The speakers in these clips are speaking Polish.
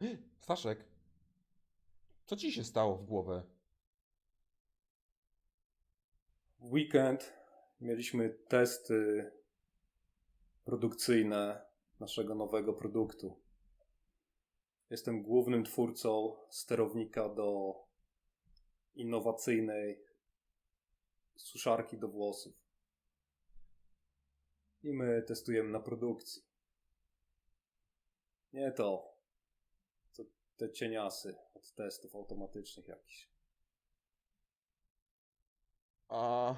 Staszek, co ci się stało w głowę? W weekend mieliśmy testy produkcyjne naszego nowego produktu. Jestem głównym twórcą sterownika do innowacyjnej suszarki do włosów. I my testujemy na produkcji. Nie to, te cieniasy od testów automatycznych jakichś. A,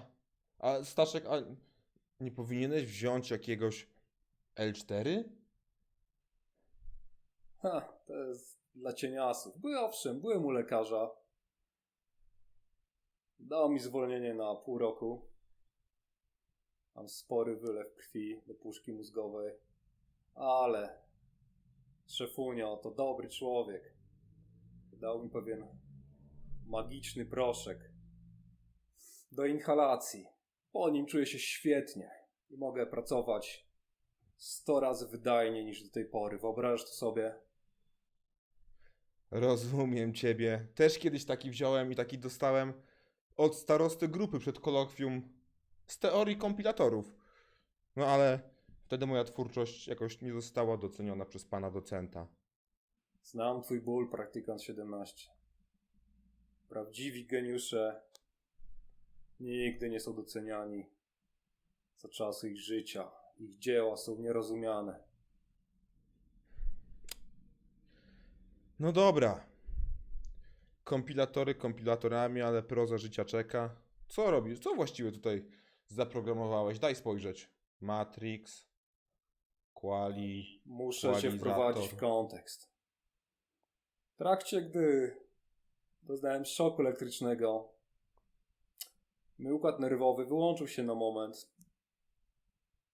a Staszek, a nie powinieneś wziąć jakiegoś L4? Ha, to jest dla cieniasów. Byłem owszem, byłem u lekarza. Dał mi zwolnienie na pół roku. Mam spory wylew krwi do puszki mózgowej. Ale szefunio to dobry człowiek. Dał mi pewien magiczny proszek do inhalacji. Po nim czuję się świetnie i mogę pracować 100 razy wydajniej niż do tej pory. Wyobrażasz to sobie? Rozumiem ciebie. Też kiedyś taki wziąłem i taki dostałem od starosty grupy przed kolokwium z teorii kompilatorów. No ale wtedy moja twórczość jakoś nie została doceniona przez pana docenta. Znam twój ból, praktykant 17. Prawdziwi geniusze nigdy nie są doceniani za czasy ich życia. Ich dzieła są nierozumiane. No dobra. Kompilatory kompilatorami, ale proza życia czeka. Co robisz? Co właściwie tutaj zaprogramowałeś? Daj spojrzeć. Matrix, Muszę Ekwalizator. wprowadzić w kontekst. W trakcie, gdy doznałem szoku elektrycznego, mój układ nerwowy wyłączył się na moment.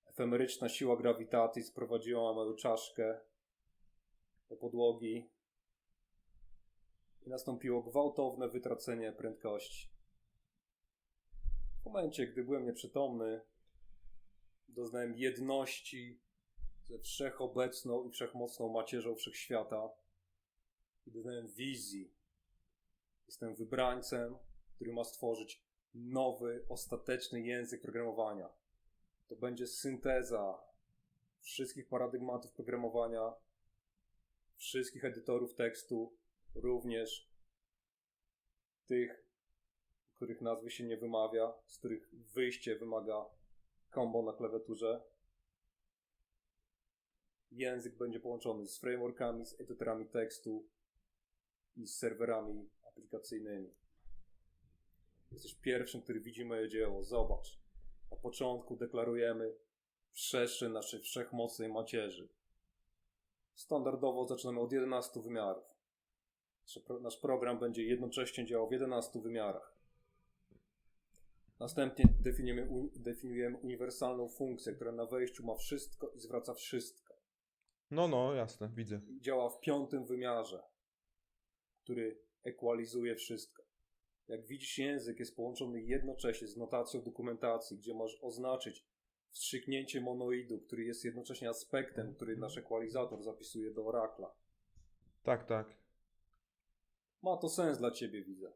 Efemeryczna siła grawitacji sprowadziła moją czaszkę do podłogi i nastąpiło gwałtowne wytracenie prędkości. W momencie, gdy byłem nieprzytomny, doznałem jedności ze wszechobecną i wszechmocną macierzą wszechświata i doznałem wizji. Jestem wybrańcem, który ma stworzyć nowy, ostateczny język programowania. To będzie synteza wszystkich paradygmatów programowania, wszystkich edytorów tekstu, również tych, których nazwy się nie wymawia, z których wyjście wymaga combo na klawiaturze. Język będzie połączony z frameworkami, z edytorami tekstu i z serwerami aplikacyjnymi. Jesteś pierwszym, który widzi moje dzieło. Zobacz. Na początku deklarujemy przestrzeń naszej wszechmocnej macierzy. Standardowo zaczynamy od 11 wymiarów. Nasz pro- Nasz program będzie jednocześnie działał w 11 wymiarach. Następnie definiujemy, definiujemy uniwersalną funkcję, która na wejściu ma wszystko i zwraca wszystko. No, no, jasne, widzę. Działa w piątym wymiarze, który ekwalizuje wszystko. Jak widzisz, język jest połączony jednocześnie z notacją dokumentacji, gdzie możesz oznaczyć wstrzyknięcie monoidu, który jest jednocześnie aspektem, który nasz ekwalizator zapisuje do Oracla. Tak, tak. Ma to sens dla ciebie, widzę.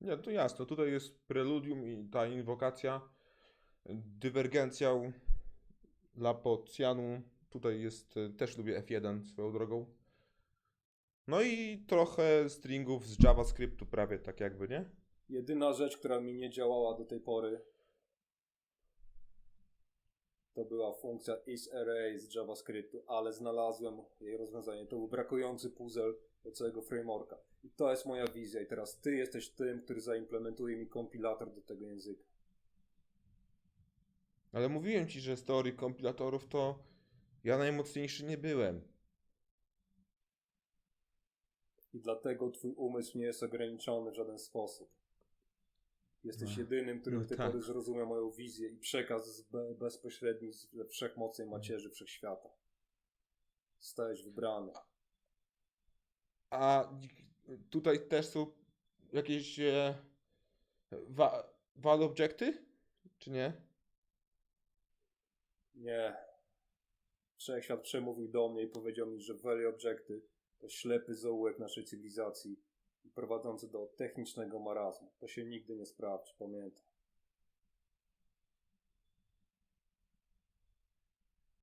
Nie, to jasne. Tutaj jest preludium i ta inwokacja. Dywergencja Lapocianu. Tutaj jest, e, też lubię F1 swoją drogą. No i trochę stringów z JavaScriptu prawie tak jakby, nie? Jedyna rzecz, która mi nie działała do tej pory, to była funkcja isArray z JavaScriptu, ale znalazłem jej rozwiązanie. To był brakujący puzzle do całego frameworka. I to jest moja wizja. I teraz ty jesteś tym, który zaimplementuje mi kompilator do tego języka. Ale mówiłem ci, że z teorii kompilatorów to ja najmocniejszy nie byłem. I dlatego twój umysł nie jest ograniczony w żaden sposób. Jesteś No, jedynym, który no do tej tak. pory zrozumiał moją wizję i przekaz be bezpośredni ze wszechmocnej macierzy wszechświata. Zostałeś wybrany. A tutaj też są jakieś e, wa val objecty? Czy nie? Nie. Wszechświat przemówił do mnie i powiedział mi, że value objecty to To ślepy zaułek naszej cywilizacji i prowadzący do technicznego marazmu. To się nigdy nie sprawdzi, pamiętaj.